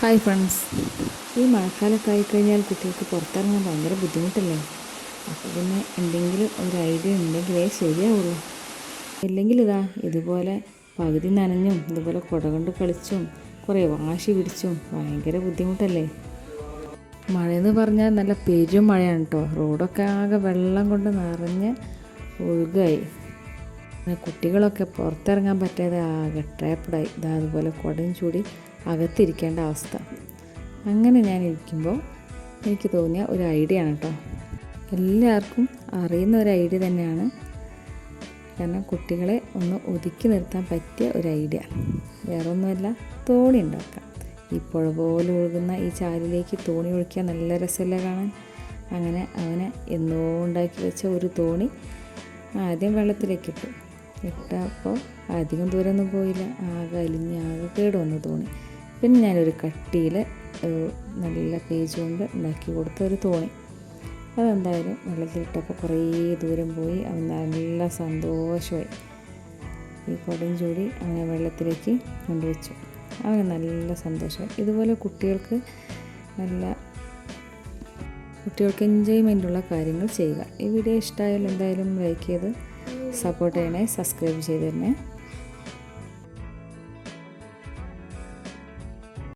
Hi friends ഈ മഴക്കാലമൊക്കെ ആയിക്കഴിഞ്ഞാൽ കുട്ടികൾക്ക് പുറത്തിറങ്ങാൻ ഭയങ്കര ബുദ്ധിമുട്ടല്ലേ? അപ്പോൾ പിന്നെ എന്തെങ്കിലും ഒരു ഐഡിയ ഉണ്ടെങ്കിലേ ശരിയാവുള്ളൂ. ഇല്ലെങ്കിൽ ഇതാ ഇതുപോലെ പകുതി നനഞ്ഞും ഇതുപോലെ കുട കൊണ്ട് കളിച്ചും കുറേ വാശി പിടിച്ചും ഭയങ്കര ബുദ്ധിമുട്ടല്ലേ? മഴയെന്ന് പറഞ്ഞാൽ നല്ല പെരും മഴയാണ് കേട്ടോ. റോഡൊക്കെ ആകെ വെള്ളം കൊണ്ട് നിറഞ്ഞ് ഒഴുകായി. കുട്ടികളൊക്കെ പുറത്തിറങ്ങാൻ പറ്റാതെ ആകെ ട്രാപ്പഡായി ഇതാ അതുപോലെ കുടയും ചൂടി അകത്തിരിക്കേണ്ട അവസ്ഥ. അങ്ങനെ ഞാൻ ഇരിക്കുമ്പോൾ എനിക്ക് തോന്നിയ ഒരു ഐഡിയ ആണ് കേട്ടോ എല്ലാവർക്കും അറിയുന്ന ഒരു ഐഡിയ തന്നെയാണ്. കാരണം കുട്ടികളെ ഒന്ന് ഒതുക്കി നിർത്താൻ പറ്റിയ ഒരു ഐഡിയ. വേറെ ഒന്നുമല്ല തോണി ഉണ്ടാക്കാം. ഈ പുഴ പോലെ ഒഴുകുന്ന ഈ ചാലിലേക്ക് തോണി ഒഴിക്കാൻ നല്ല രസമല്ലേ കാണാൻ. അങ്ങനെ അവനെ എന്നോ ഉണ്ടാക്കി വെച്ച ഒരു തോണി ആദ്യം വെള്ളത്തിലേക്ക് ഇട്ടു. ഇട്ടപ്പോൾ അധികം ദൂരമൊന്നും പോയില്ല. ആകെ അലിഞ്ഞ് ആകെ കേട് തോന്നി. പിന്നെ ഞാനൊരു കട്ടിയിൽ നല്ല പേജ് കൊണ്ട് ഉണ്ടാക്കി കൊടുത്ത ഒരു തോണി. അതെന്തായാലും വെള്ളത്തിലിട്ടപ്പോൾ കുറേ ദൂരം പോയി. അവൻ നല്ല സന്തോഷമായി. ഈ കൊടം ചൂടി അങ്ങനെ വെള്ളത്തിലേക്ക് കൊണ്ടുവച്ചു. അവന് നല്ല സന്തോഷമായി. ഇതുപോലെ കുട്ടികൾക്ക് നല്ല കുട്ടികൾക്ക് എൻജോയ്മെന്റുള്ള കാര്യങ്ങൾ ചെയ്യുക. ഈ വീഡിയോ ഇഷ്ടമായാലും എന്തായാലും ലൈക്ക് ചെയ്ത് സപ്പോർട്ട് ചെയ്യണേ സബ്സ്ക്രൈബ് ചെയ്ത്